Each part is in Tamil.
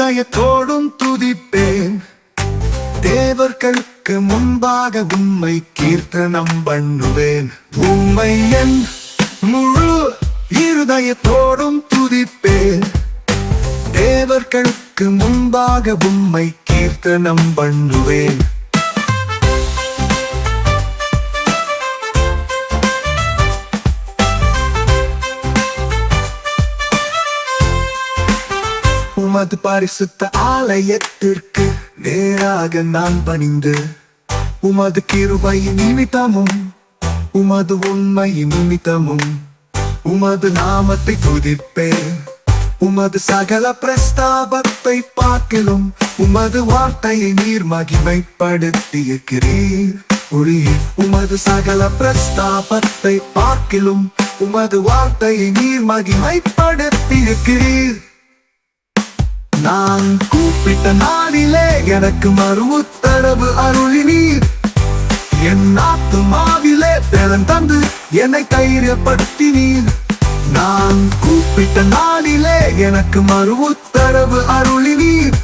இருதயத்தோடும் துதிப்பேன். தேவர்களுக்கு முன்பாக உம்மை கீர்த்தனம் பண்ணுவேன். உம்மை என் முழு இருதயத்தோடும் துதிப்பேன். தேவர்களுக்கு முன்பாக உம்மை கீர்த்தனம் பண்ணுவேன். உமது பரிசுத்த ஆலயத்திற்கு நேராக நான் பணிந்து உமது கிருபையின் நிமித்தமும் உமது உண்மையின் நிமித்தமும் உமது நாமத்தை துதிப்பேன். உமது சகல பிரஸ்தாபத்தை பார்க்கலும் உமது வார்த்தையை நீர் மகிமைப்படுத்தியிருக்கிறீர். ஒளி உமது சகல பிரஸ்தாபத்தை பார்க்கிலும் உமது வார்த்தையை நீர் மகிமைப்படுத்தியிருக்கிறீர். நான் கூப்பிட்ட நாளிலே எனக்கு மறு உத்தரவு அருளினீர். என் ஆத்துமாவிலே திறன் தந்து என்னை தைரியப்படுத்தினீர். நான் கூப்பிட்ட நாளிலே எனக்கு மறு உத்தரவு அருளினீர்.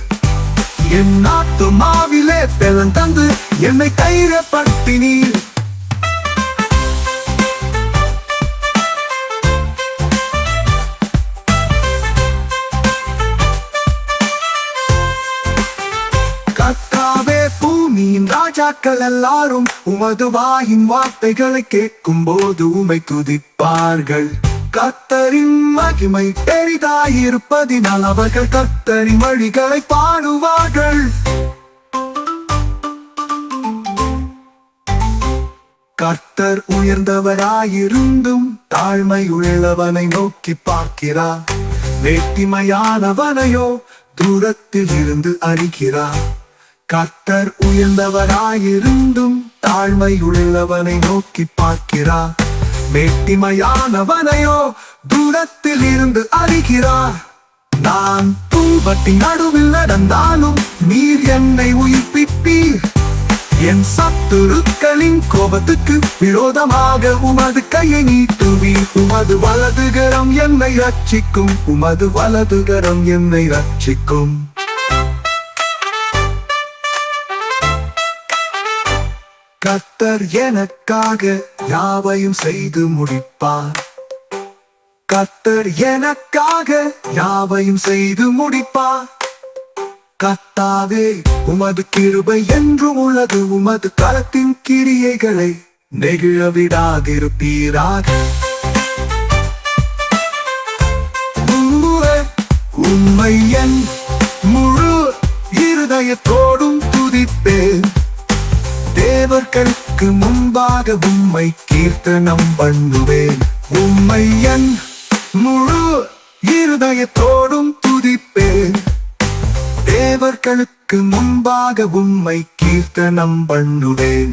என் ஆத்துமாவிலே திறன் தந்து என்னை தைரியப்படுத்தினீர். ராஜாக்கள் எல்லாரும் உமது வாயின் வார்த்தைகளை கேட்கும் போது உமை துதிப்பார்கள். கத்தரின் மகிமை பெரிதாயிருப்பதினால் அவர்கள் கத்தரின் வழிகளை பாடுவார்கள். கர்த்தர் உயர்ந்தவராயிருந்தும் தாழ்மை உள்ளவனை நோக்கி பார்க்கிறார். வேட்டிமையானவனையோ தூரத்தில் இருந்து அறிகிறார். கத்தர் உயர்ந்தவராயிருந்தும் தாழ்மை உள்ளவனை நோக்கி பார்க்கிறார். வேட்டிமையானவனையோ தூரத்தில் இருந்து அறிகிறார். நான் துன்பத்தின் நடுவில் நடந்தாலும் நீர் என்னை உயிர்ப்பிப்பீர். என் சத்துருக்களின் கோபத்துக்கு விரோதமாக உமது கையை நீட்டுவீர். உமது வலதுகரம் என்னை ரட்சிக்கும் உமது வலதுகரம் என்னை ரட்சிக்கும் கத்தர் எனக்காக யாவையும் செய்து முடிப்பார். கத்தர் எனக்காக யாவையும் செய்து முடிப்பார். கத்தாவே உமது கிருபை என்றும் உள்ளது உமது கரத்தின் கிரியைகளை நெகிழ விடாதிருப்பீராக உம்முவே, என் முழு இருதயத்தோடும் துதிப்பே அவர்களுக்கு முன்பாக உம்மை கீர்த்தனம் பண்ணுவேன். உம்மை என் முழு இருதயத்தோடும் துதிப்பேன். தேவர்களுக்கு முன்பாக உம்மை கீர்த்தனம் பண்ணுவேன்.